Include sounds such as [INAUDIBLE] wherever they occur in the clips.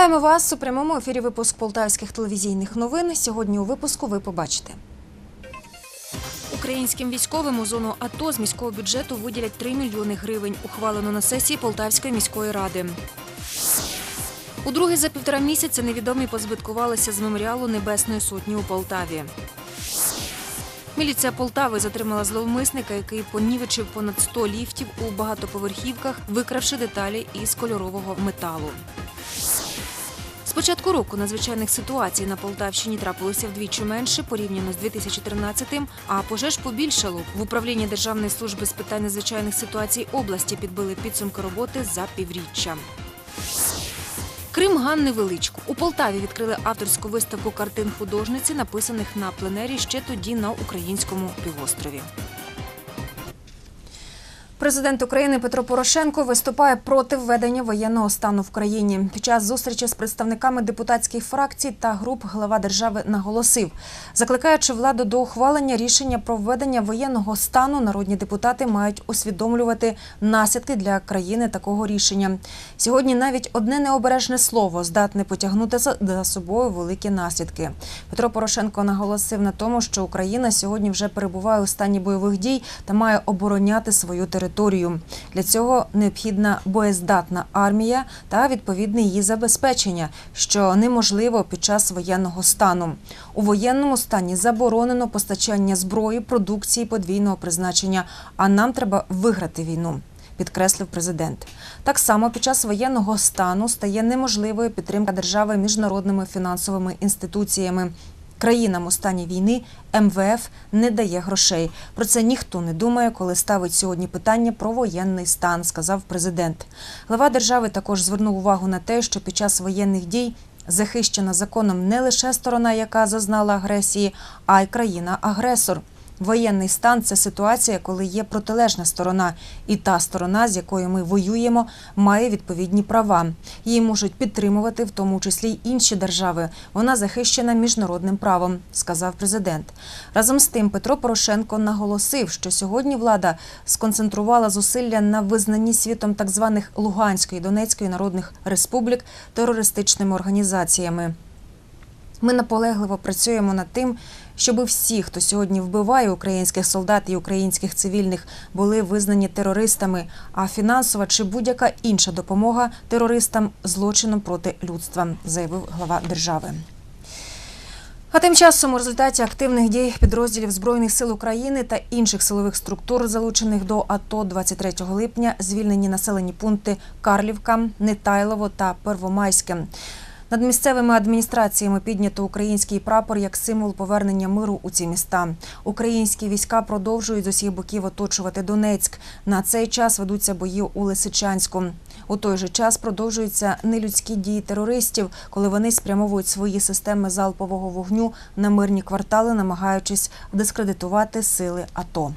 Вітаємо вас у прямому ефірі. Випуск полтавських телевізійних новин. Сьогодні у випуску ви побачите. Українським військовим у зону АТО з міського бюджету виділять 3 мільйони гривень. Ухвалено на сесії Полтавської міської ради. Удруге за півтора місяця невідомі позбиткувалися з меморіалу Небесної сотні у Полтаві. Міліція Полтави затримала зловмисника, який понівечив понад 100 ліфтів у багатоповерхівках, викравши деталі із кольорового металу. З початку року надзвичайних ситуацій на Полтавщині трапилося вдвічі менше порівняно з 2013-м, а пожеж побільшало. В управлінні Державної служби з питань надзвичайних ситуацій області підбили підсумки роботи за півріччя. Крим Ганни Величко. У Полтаві відкрили авторську виставку картин художниці, написаних на пленері ще тоді на українському півострові. Президент України Петро Порошенко виступає проти введення воєнного стану в країні. Під час зустрічі з представниками депутатських фракцій та груп глава держави наголосив, закликаючи владу до ухвалення рішення про введення воєнного стану, народні депутати мають усвідомлювати наслідки для країни такого рішення. Сьогодні навіть одне необережне слово здатне потягнути за- собою великі наслідки. Петро Порошенко наголосив на тому, що Україна сьогодні вже перебуває у стані бойових дій та має обороняти свою територію. Для цього необхідна боєздатна армія та відповідне її забезпечення, що неможливо під час воєнного стану. У воєнному стані заборонено постачання зброї, продукції подвійного призначення. А нам треба виграти війну. Підкреслив президент. Так само під час воєнного стану стає неможливою підтримка держави міжнародними фінансовими інституціями. Країнам у стані війни МВФ не дає грошей. Про це ніхто не думає, коли ставить сьогодні питання про воєнний стан, сказав президент. Глава держави також звернув увагу на те, що під час воєнних дій захищена законом не лише сторона, яка зазнала агресії, а й країна-агресор. Воєнний стан це ситуація, коли є протилежна сторона, і та сторона, з якою ми воюємо, має відповідні права. Її можуть підтримувати, в тому числі й інші держави. Вона захищена міжнародним правом, сказав президент. Разом з тим, Петро Порошенко наголосив, що сьогодні влада сконцентрувала зусилля на визнанні світом так званих Луганської і Донецької народних республік терористичними організаціями. Ми наполегливо працюємо над тим, щоб всі, хто сьогодні вбиває українських солдат і українських цивільних, були визнані терористами, а фінансова чи будь-яка інша допомога терористам злочином проти людства, заявив глава держави. А тим часом у результаті активних дій підрозділів Збройних сил України та інших силових структур, залучених до АТО 23 липня, звільнені населені пункти Карлівка, Нетайлово та Первомайське. Над місцевими адміністраціями піднято український прапор як символ повернення миру у ці міста. Українські війська продовжують з усіх боків оточувати Донецьк. На цей час ведуться бої у Лисичанську. У той же час продовжуються нелюдські дії терористів, коли вони спрямовують свої системи залпового вогню на мирні квартали, намагаючись дискредитувати сили АТО.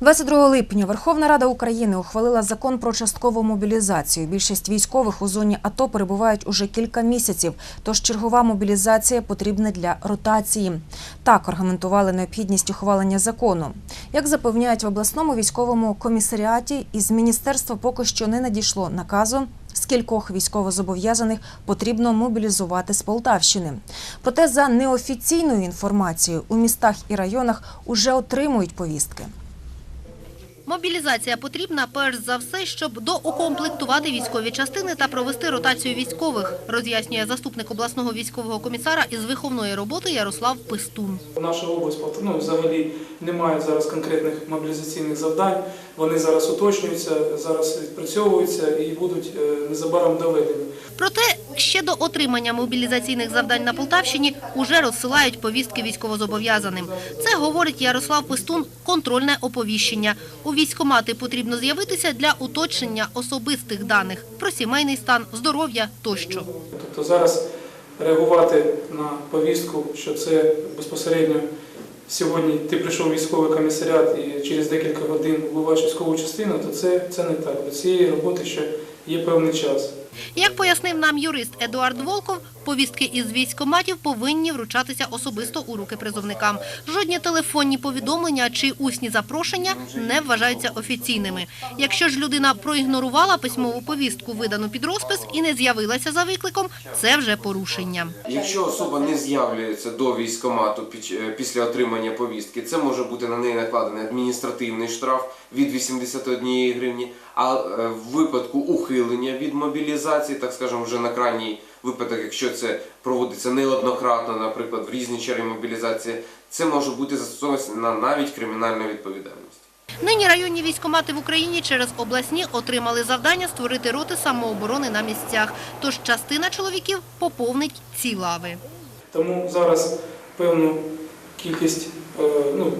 22 липня Верховна Рада України ухвалила закон про часткову мобілізацію. Більшість військових у зоні АТО перебувають уже кілька місяців, тож чергова мобілізація потрібна для ротації. Так аргументували необхідність ухвалення закону. Як запевняють в обласному військовому комісаріаті, із міністерства поки що не надійшло наказу. Скількох військовозобов'язаних потрібно мобілізувати з Полтавщини. Проте за неофіційною інформацією у містах і районах уже отримують повістки. Мобілізація потрібна перш за все, щоб доукомплектувати військові частини та провести ротацію військових, роз'яснює заступник обласного військового комісара із виховної роботи Ярослав Пистун. Наша область ну, взагалі не має зараз конкретних мобілізаційних завдань. Вони зараз уточнюються, зараз відпрацьовуються і будуть е, незабаром доведені. Проте ще до отримання мобілізаційних завдань на Полтавщині уже розсилають повістки військовозобов'язаним. Це говорить Ярослав Пистун контрольне оповіщення. У військкомати потрібно з'явитися для уточнення особистих даних про сімейний стан, здоров'я тощо. Тобто зараз реагувати на повістку, що це безпосередньо сьогодні ти прийшов в військовий комісаріат і через декілька годин вбиваєш військову частину, то це, це не так. До цієї роботи ще є певний час. Як пояснив нам юрист Едуард Волков, повістки із військкоматів повинні вручатися особисто у руки призовникам. Жодні телефонні повідомлення чи усні запрошення не вважаються офіційними. Якщо ж людина проігнорувала письмову повістку, видану під розпис, і не з'явилася за викликом, це вже порушення. Якщо особа не з'являється до військкомату під- е, після отримання повістки, це може бути на неї накладений адміністративний штраф від 81 гривні, а е, в випадку ухилення від мобілізації, так скажемо, вже на крайній випадок, якщо це проводиться неоднократно, наприклад, в різні черги мобілізації, це може бути застосовано навіть кримінальна відповідальність. Нині районні військкомати в Україні через обласні отримали завдання створити роти самооборони на місцях. Тож частина чоловіків поповнить ці лави. Тому зараз певну кількість е, ну,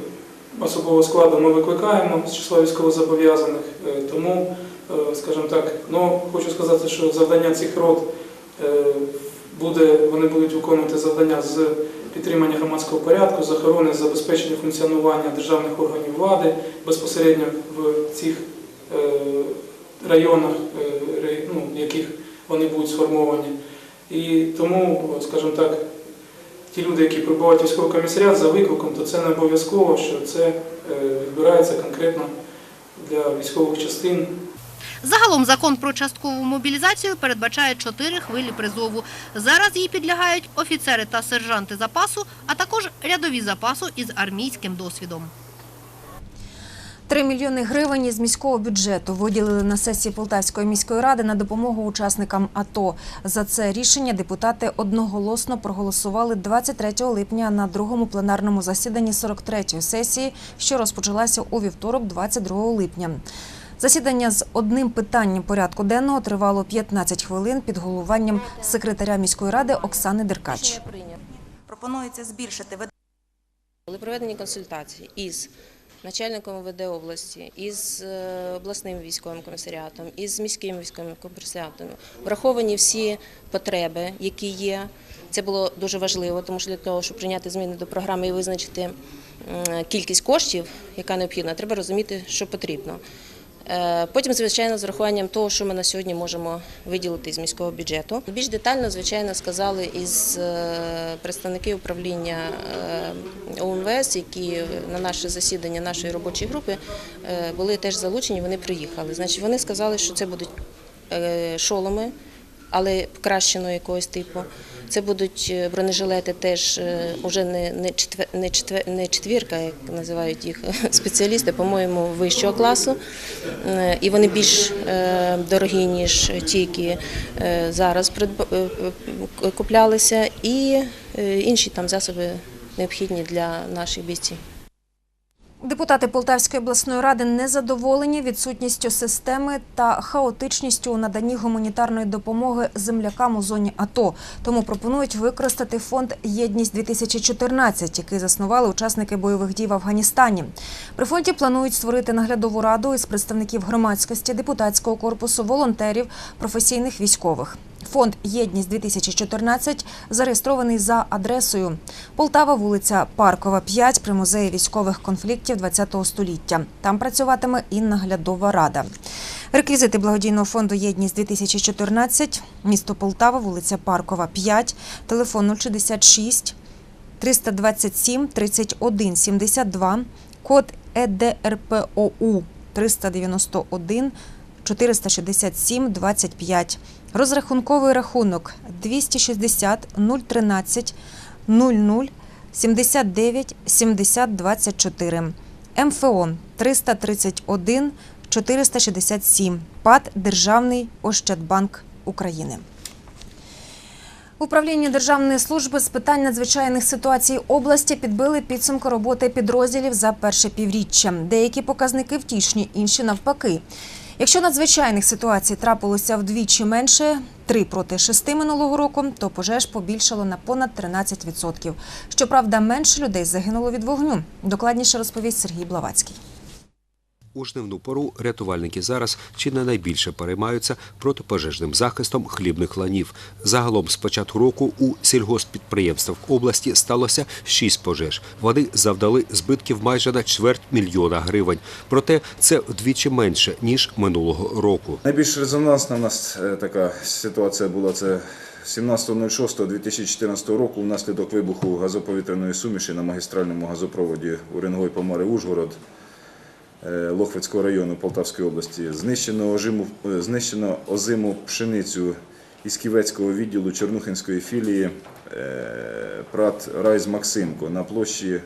особового складу ми викликаємо з числа військовозобов'язаних. Е, Тому, скажімо так, ну, хочу сказати, що завдання цих рот е, буде, вони будуть виконувати завдання з підтримання громадського порядку, з охорони, забезпечення функціонування державних органів влади безпосередньо в цих е, районах, е, ну, в яких вони будуть сформовані. І тому, скажімо так, ті люди, які прибувають військовий комісаріат за викликом, то це не обов'язково, що це е, відбирається конкретно для військових частин. Загалом закон про часткову мобілізацію передбачає чотири хвилі призову. Зараз їй підлягають офіцери та сержанти запасу, а також рядові запасу із армійським досвідом. 3 мільйони гривень із міського бюджету виділили на сесії Полтавської міської ради на допомогу учасникам АТО. За це рішення депутати одноголосно проголосували 23 липня на другому пленарному засіданні 43-ї сесії, що розпочалася у вівторок, 22 липня. Засідання з одним питанням порядку денного тривало 15 хвилин під головуванням секретаря міської ради Оксани Деркач. Пропонується збільшити Були проведені консультації із начальником ОВД області, із е, обласним військовим комісаріатом, із міським військовим комісаріатом. Враховані всі потреби, які є. Це було дуже важливо, тому що для того, щоб прийняти зміни до програми і визначити кількість коштів, яка необхідна, треба розуміти, що потрібно. Е, Потім, звичайно, з урахуванням того, що ми на сьогодні можемо виділити з міського бюджету. Більш детально, звичайно, сказали із е, представники управління е, ОМВС, які на наше засідання нашої робочої групи були теж залучені. Вони приїхали. Значить, вони сказали, що це будуть шоломи, але покращеного якогось типу. Це будуть е, бронежилети теж е, уже не, не, четвер, не, четвер, не четвірка, як називають їх [LAUGHS] спеціалісти, по-моєму, вищого класу. Е, І вони більш дорогі, ніж ті, які зараз куплялися, і інші там засоби необхідні для наших бійців. Депутати Полтавської обласної ради незадоволені відсутністю системи та хаотичністю у наданні гуманітарної допомоги землякам у зоні АТО. Тому пропонують використати фонд Єдність 2014 який заснували учасники бойових дій в Афганістані. При фонді планують створити наглядову раду із представників громадськості, депутатського корпусу, волонтерів, професійних військових. Фонд Єдність 2014 зареєстрований за адресою Полтава, вулиця Паркова, 5 при музеї військових конфліктів ХХ століття. Там працюватиме і наглядова рада. Реквізити благодійного фонду Єдність 2014 місто Полтава, вулиця Паркова, 5, телефон 066 327 31 72, код ЕДРПОУ 391 467 25. Розрахунковий рахунок 260 013 00 79 70 24. МФО 331 467. ПАД Державний Ощадбанк України. Управління Державної служби з питань надзвичайних ситуацій області підбили підсумку роботи підрозділів за перше півріччя. Деякі показники втішні, інші навпаки. Якщо надзвичайних ситуацій трапилося вдвічі менше Три проти шести минулого року, то пожеж побільшало на понад 13%. Щоправда, менше людей загинуло від вогню. Докладніше розповість Сергій Блавацький. У жнивну пору рятувальники зараз чи не найбільше переймаються протипожежним захистом хлібних ланів. Загалом з початку року у сільгоспідприємствах області сталося шість пожеж. Вони завдали збитків майже на чверть мільйона гривень. Проте це вдвічі менше ніж минулого року. Найбільш резонансна в нас е, така ситуація була це 17.06.2014 року внаслідок вибуху газоповітряної суміші на магістральному газопроводі Уренгой Помари Ужгород е, Лохвицького району Полтавської області. Знищено е, озиму пшеницю із Ківецького відділу Чернухинської філії е, Прат Райз Максимко на площі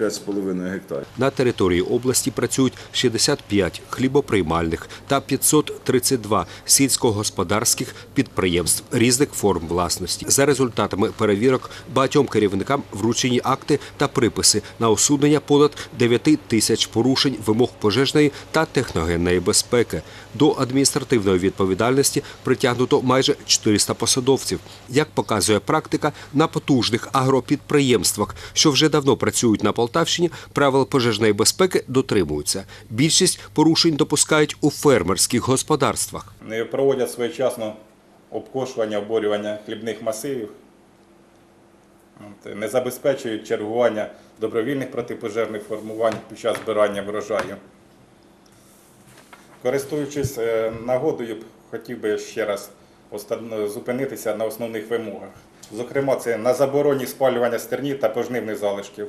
25,5 гектарів. На території області працюють 65 хлібоприймальних та 532 сільськогосподарських підприємств різних форм власності. За результатами перевірок багатьом керівникам вручені акти та приписи на усунення понад 9 тисяч порушень вимог пожежної та техногенної безпеки. До адміністративної відповідальності притягнуто майже 400 посадовців. Як показує практика, на потужних агропідприємствах, що вже давно працюють на Полтавщині, правил пожежної безпеки дотримуються. Більшість порушень допускають у фермерських господарствах. не проводять своєчасно обкошування, оборювання хлібних масивів, не забезпечують чергування добровільних протипожежних формувань під час збирання врожаю. Користуючись е, нагодою, хотів би ще раз зупинитися на основних вимогах. Зокрема, це на забороні спалювання стерні та пожнивних залишків,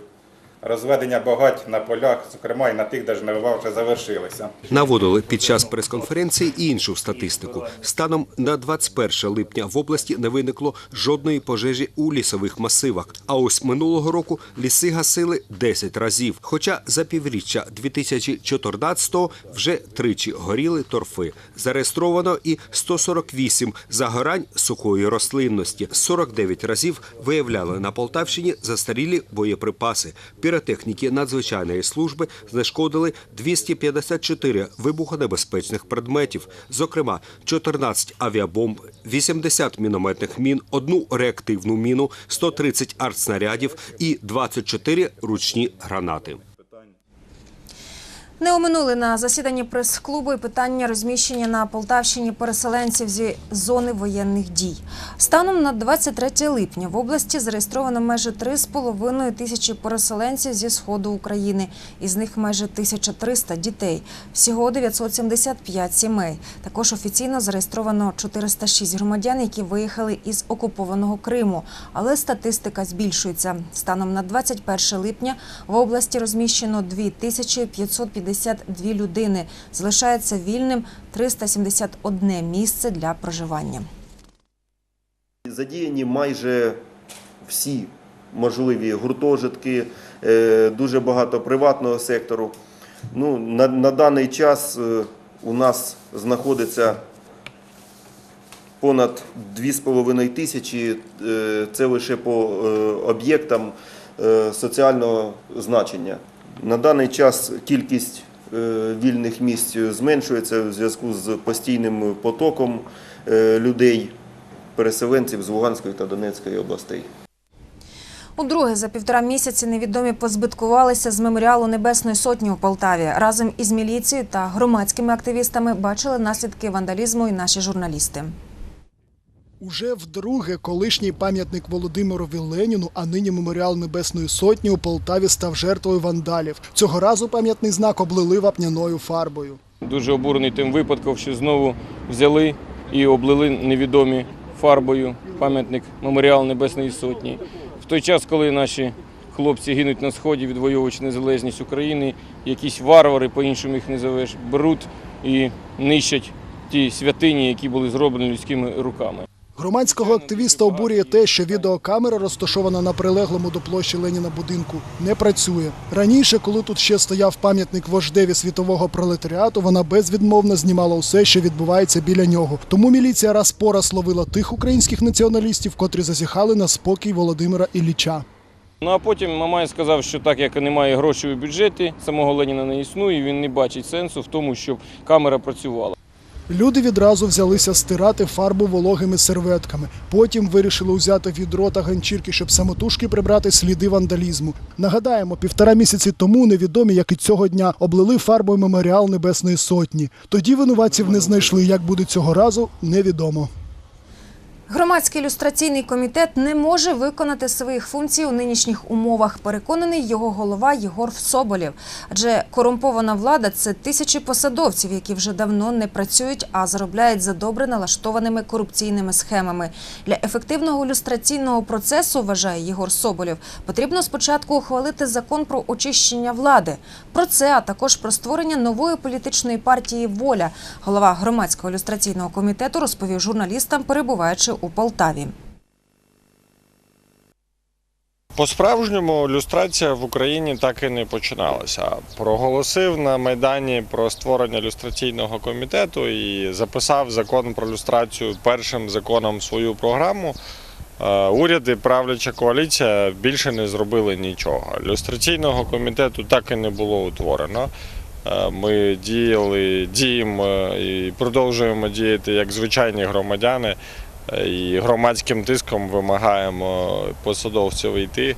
розведення багать на полях, зокрема і на тих, де жнива вже завершилися. Наводили під час прес-конференції і іншу статистику. Станом на 21 липня в області не виникло жодної пожежі у лісових масивах. А ось минулого року ліси гасили 10 разів. Хоча за півріччя 2014-го вже тричі горіли торфи. Зареєстровано і 148 загорань сухої рослинності. 49 разів виявляли на Полтавщині застарілі боєприпаси. Піротехніки надзвичайної служби знешкодили 254 вибухонебезпечних предметів, зокрема 14 авіабомб, 80 мінометних мін, одну реактивну міну, 130 артснарядів і 24 ручні гранати. Не оминули на засіданні прес-клубу і питання розміщення на Полтавщині переселенців зі зони воєнних дій. Станом на 23 липня в області зареєстровано майже 3,5 тисячі переселенців зі сходу України. Із них майже 1300 дітей. Всього 975 сімей. Також офіційно зареєстровано 406 громадян, які виїхали із окупованого Криму. Але статистика збільшується. Станом на 21 липня в області розміщено 2552 людини. Залишається вільним 371 місце для проживання. Задіяні майже всі можливі гуртожитки, е, дуже багато приватного сектору. Ну, на, на даний час е, у нас знаходиться понад 2,5 тисячі. е, Це лише по об'єктам соціального значення. На даний час кількість е, вільних місць зменшується в зв'язку з постійним потоком е, людей переселенців з Луганської та Донецької областей. Удруге за півтора місяці невідомі позбиткувалися з меморіалу Небесної Сотні у Полтаві. Разом із міліцією та громадськими активістами бачили наслідки вандалізму і наші журналісти. Уже вдруге колишній пам'ятник Володимирові Леніну, а нині меморіал Небесної Сотні у Полтаві став жертвою вандалів. Цього разу пам'ятний знак облили вапняною фарбою. Дуже обурений тим випадком, що знову взяли і облили невідомі фарбою пам'ятник меморіал Небесної Сотні. В той час, коли наші хлопці гинуть на сході, відвоюючи незалежність України, якісь варвари, по-іншому їх називеш, беруть і нищать ті святині, які були зроблені людськими руками. Громадського активіста обурює те, що відеокамера, розташована на прилеглому до площі Леніна будинку, не працює. Раніше, коли тут ще стояв пам'ятник вождеві світового пролетаріату, вона безвідмовно знімала усе, що відбувається біля нього. Тому міліція раз по раз ловила тих українських націоналістів, котрі зазіхали на спокій Володимира Ілліча. Ну а потім Мамай сказав, що так як немає грошей у бюджеті, самого Леніна не існує, він не бачить сенсу в тому, щоб камера працювала. Люди відразу взялися стирати фарбу вологими серветками. Потім вирішили узяти відро та ганчірки, щоб самотужки прибрати сліди вандалізму. Нагадаємо, півтора місяці тому невідомі, як і цього дня, облили фарбою меморіал Небесної Сотні. Тоді винуватців не знайшли. Як буде цього разу, невідомо. Громадський ілюстраційний комітет не може виконати своїх функцій у нинішніх умовах. Переконаний його голова Єгор Соболєв. Адже корумпована влада це тисячі посадовців, які вже давно не працюють, а заробляють за добре налаштованими корупційними схемами. Для ефективного ілюстраційного процесу, вважає Єгор Соболєв, потрібно спочатку ухвалити закон про очищення влади. Про це, а також про створення нової політичної партії Воля. Голова громадського ілюстраційного комітету розповів журналістам, перебуваючи у Полтаві. По-справжньому люстрація в Україні так і не починалася. Проголосив на Майдані про створення люстраційного комітету і записав закон про люстрацію першим законом свою програму. Е, Уряд і правляча коаліція більше не зробили нічого. Люстраційного комітету так і не було утворено. Е, Ми діяли, діємо і продовжуємо діяти як звичайні громадяни. І громадським тиском вимагаємо посадовців йти.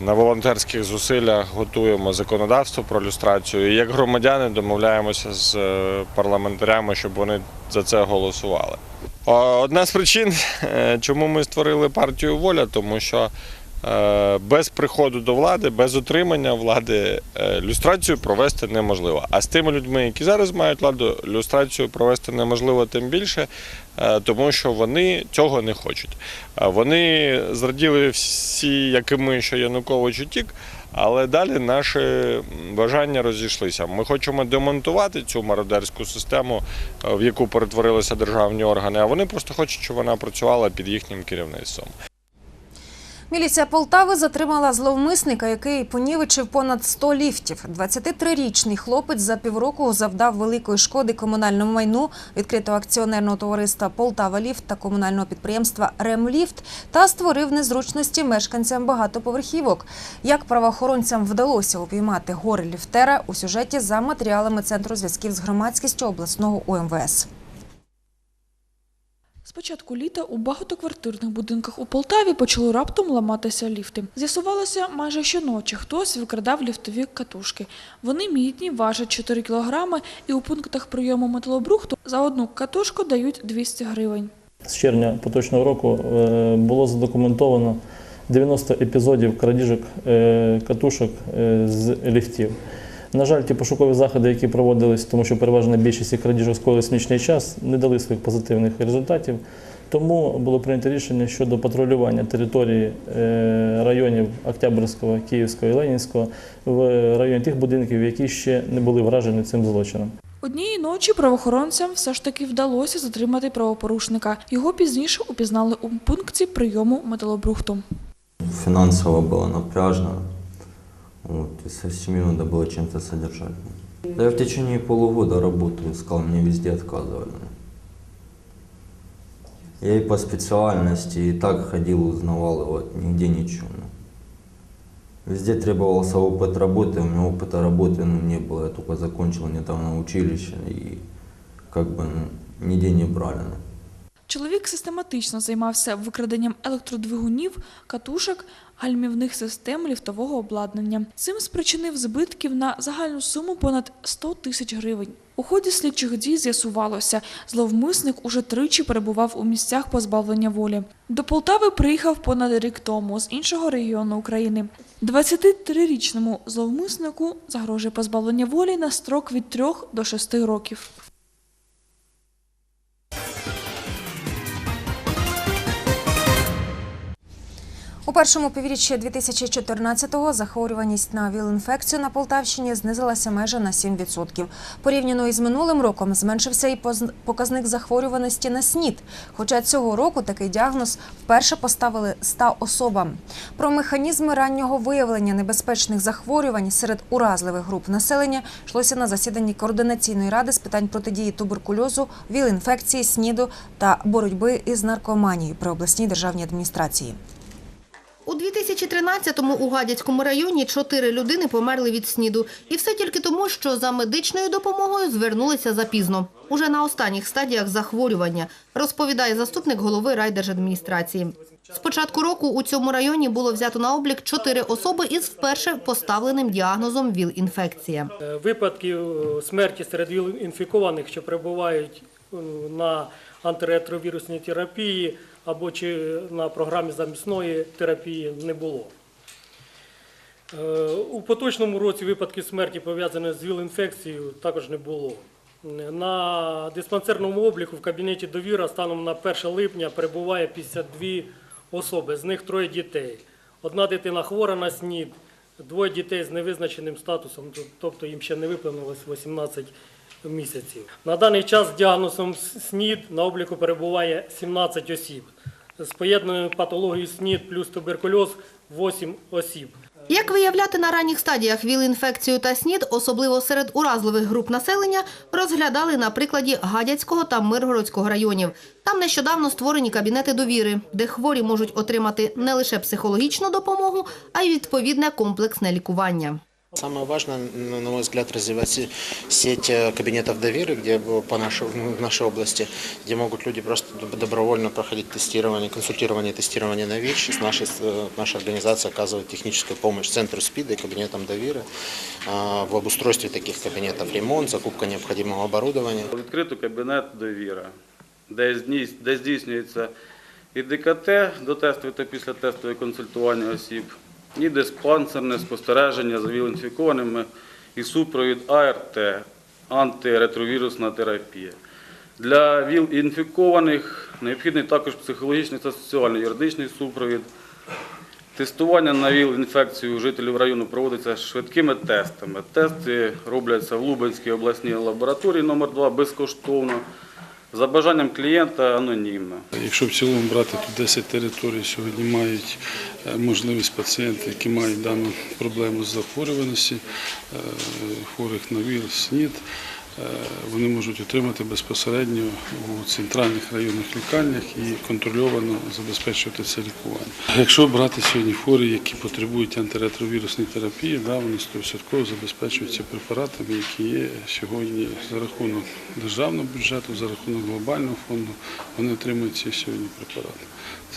На волонтерських зусиллях готуємо законодавство про люстрацію. І як громадяни домовляємося з е, парламентарями, щоб вони за це голосували. Одна з причин, е, чому ми створили партію Воля, тому що без приходу до влади, без отримання влади е, люстрацію провести неможливо. А з тими людьми, які зараз мають владу, люстрацію провести неможливо тим більше, е, тому що вони цього не хочуть. Е, Вони зраділи всі, як і ми, що Янукович утік. Але далі наші бажання розійшлися. Ми хочемо демонтувати цю мародерську систему, е, в яку перетворилися державні органи, а вони просто хочуть, щоб вона працювала під їхнім керівництвом. Міліція Полтави затримала зловмисника, який понівечив понад 100 ліфтів. 23-річний хлопець за півроку завдав великої шкоди комунальному майну відкритого акціонерного товариства Полтава Ліфт та комунального підприємства Ремліфт та створив незручності мешканцям багатоповерхівок. Як правоохоронцям вдалося упіймати гори ліфтера у сюжеті за матеріалами Центру зв'язків з громадськістю обласного УМВС. З початку літа у багатоквартирних будинках у Полтаві почали раптом ламатися ліфти. З'ясувалося майже щоночі хтось викрадав ліфтові катушки. Вони мідні, важать 4 кілограми і у пунктах прийому металобрухту за одну катушку дають 200 гривень. З червня поточного року е, було задокументовано 90 епізодів крадіжок е, катушок е, з ліфтів. На жаль, ті пошукові заходи, які проводились, тому що переважна більшість цих крадіжок скоїлись в нічний час, не дали своїх позитивних результатів. Тому було прийнято рішення щодо патрулювання території е, районів Октябрьського, Київського і Ленінського в районі тих будинків, які ще не були вражені цим злочином. Однієї ночі правоохоронцям все ж таки вдалося затримати правопорушника. Його пізніше упізнали у пункті прийому металобрухту. Финансово было напряжно. Вот, и со семьей надо было чем-то содержать. Да я в течение полугода работаю, искал, мне везде отказывали. Я и по специальности, и так ходил, узнавал, и вот нигде ничего. Везде требовался опыт работы, у меня опыта работы ну, не было, я только закончил недавно училище, и как бы ну, нигде не брали. ну. Чоловік систематично займався викраденням електродвигунів, катушок, гальмівних систем ліфтового обладнання. Цим спричинив збитків на загальну суму понад 100 тисяч гривень. У ході слідчих дій з'ясувалося, зловмисник уже тричі перебував у місцях позбавлення волі. До Полтави приїхав понад рік тому з іншого регіону України. 23-річному зловмиснику загрожує позбавлення волі на строк від 3 до 6 років. Першому півріччі 2014-го захворюваність на ВІЛ-інфекцію на Полтавщині знизилася майже на 7%. Порівняно із минулим роком зменшився і показник захворюваності на СНІД. Хоча цього року такий діагноз вперше поставили 100 особам. Про механізми раннього виявлення небезпечних захворювань серед уразливих груп населення йшлося на засіданні координаційної ради з питань протидії туберкульозу, ВІЛ-інфекції, СНІДу та боротьби із наркоманією при обласній державній адміністрації. У 2013-му у Гадяцькому районі чотири людини померли від СНІДу. І все тільки тому, що за медичною допомогою звернулися запізно. Уже на останніх стадіях захворювання, розповідає заступник голови райдержадміністрації. З початку року у цьому районі було взято на облік чотири особи із вперше поставленим діагнозом ВІЛ-інфекція. Випадків е, смерті серед інфікованих, що перебувають е, на антиретровірусній терапії або чи на програмі замісної терапії не було. Е, У поточному році випадків смерті, пов'язаних з ВІЛ-інфекцією, також не було. На диспансерному обліку в кабінеті довіра станом на 1 липня перебуває 52 особи, з них троє дітей. Одна дитина хвора на СНІД, двоє дітей з невизначеним статусом, тобто їм ще не виповнилось 18 місяців. На даний час з діагнозом СНІД на обліку перебуває 17 осіб. З поєднаною патологією СНІД плюс туберкульоз 8 осіб. Як виявляти на ранніх стадіях ВІЛ-інфекцію та СНІД, особливо серед уразливих груп населення, розглядали на прикладі Гадяцького та Миргородського районів. Там нещодавно створені кабінети довіри, де хворі можуть отримати не лише психологічну допомогу, а й відповідне комплексне лікування. Самое важное, на на мой взгляд, развивать се- сеть э, кабинетов доверия, где э, по нашей, в нашей области, где могут люди просто доб- добровольно проходить тестирование, консультирование, тестирование на ВИЧ. С нашей, с- э, наша организация оказывает техническую помощь Центру СПИДа и кабинетам доверия а, в обустройстве таких кабинетов, ремонт, закупка необходимого оборудования. Відкрито кабінет довіра, де здійс- де здійснюється і ДКТ до тестової та після тестової консультування осіб, і диспансерне спостереження за віл-інфікованими і супровід АРТ, антиретровірусна терапія. Для ВІЛ-інфікованих необхідний також психологічний та соціальний юридичний супровід. Тестування на ВІЛ-інфекцію жителів району проводиться швидкими тестами. Тести робляться в Лубенській обласній лабораторії номер 2 безкоштовно. За бажанням клієнта анонімно. Якщо в цілому брати, то 10 територій сьогодні мають е, можливість пацієнти, які мають дану проблему з захворюваності, е, хворих на вірус, СНІД, вони можуть отримати безпосередньо у центральних районних лікарнях і контрольовано забезпечувати це лікування. Якщо брати сьогодні хворі, які потребують антиретровірусної терапії, вони 100% забезпечуються препаратами, які є сьогодні за рахунок державного бюджету, за рахунок глобального фонду, вони отримують ці сьогодні препарати.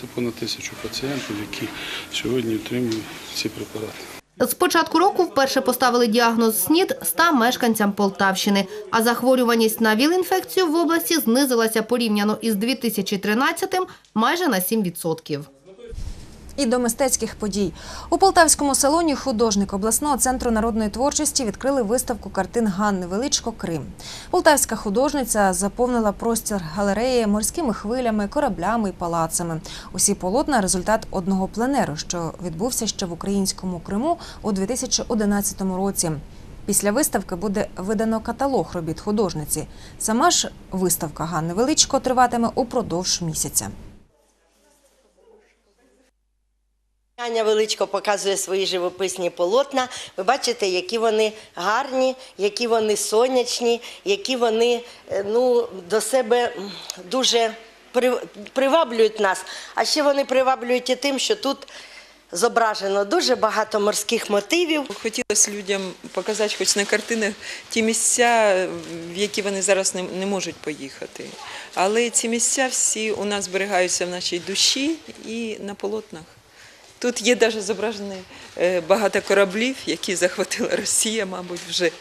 Це понад тисячу пацієнтів, які сьогодні отримують ці препарати. З початку року вперше поставили діагноз СНІД 100 мешканцям Полтавщини, а захворюваність на ВІЛ-інфекцію в області знизилася порівняно із 2013-м майже на 7%. І до мистецьких подій у Полтавському салоні художник обласного центру народної творчості відкрили виставку картин Ганни Величко Крим. Полтавська художниця заповнила простір галереї морськими хвилями, кораблями і палацами. Усі полотна результат одного пленеру, що відбувся ще в українському Криму у 2011 році. Після виставки буде видано каталог робіт художниці. Сама ж виставка Ганни Величко триватиме упродовж місяця. Аня Величко показує свої живописні полотна. Ви бачите, які вони гарні, які вони сонячні, які вони е, ну, до себе дуже приваблюють нас. А ще вони приваблюють і тим, що тут зображено дуже багато морських мотивів. Хотілося людям показати, хоч на картинах, ті місця, в які вони зараз не, не можуть поїхати. Але ці місця всі у нас зберігаються в нашій душі і на полотнах. Тут є навіть зображені е, багато кораблів, які захватила Росія, мабуть, вже.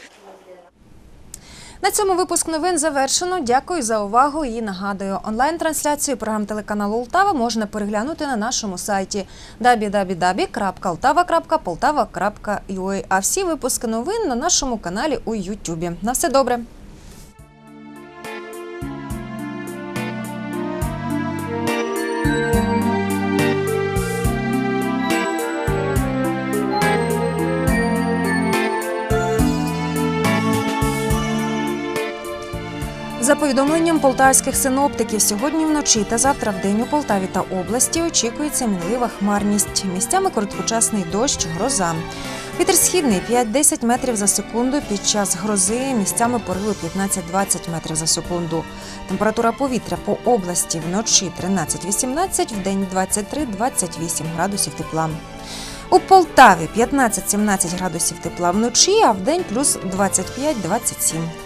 На цьому випуск новин завершено. Дякую за увагу і нагадую, онлайн-трансляцію програм телеканалу Ултава можна переглянути на нашому сайті www.ultava.poltava.ua. А всі випуски новин на нашому каналі у Ютубі. На все добре! За повідомленням полтавських синоптиків, сьогодні вночі та завтра в день у Полтаві та області очікується мінлива хмарність. Місцями короткочасний дощ, гроза. Вітер східний 5-10 метрів за секунду. Під час грози місцями пориви 15-20 метрів за секунду. Температура повітря по області вночі 13-18, вдень 23-28 градусів тепла. У Полтаві 15-17 градусів тепла вночі, а вдень плюс 25-27.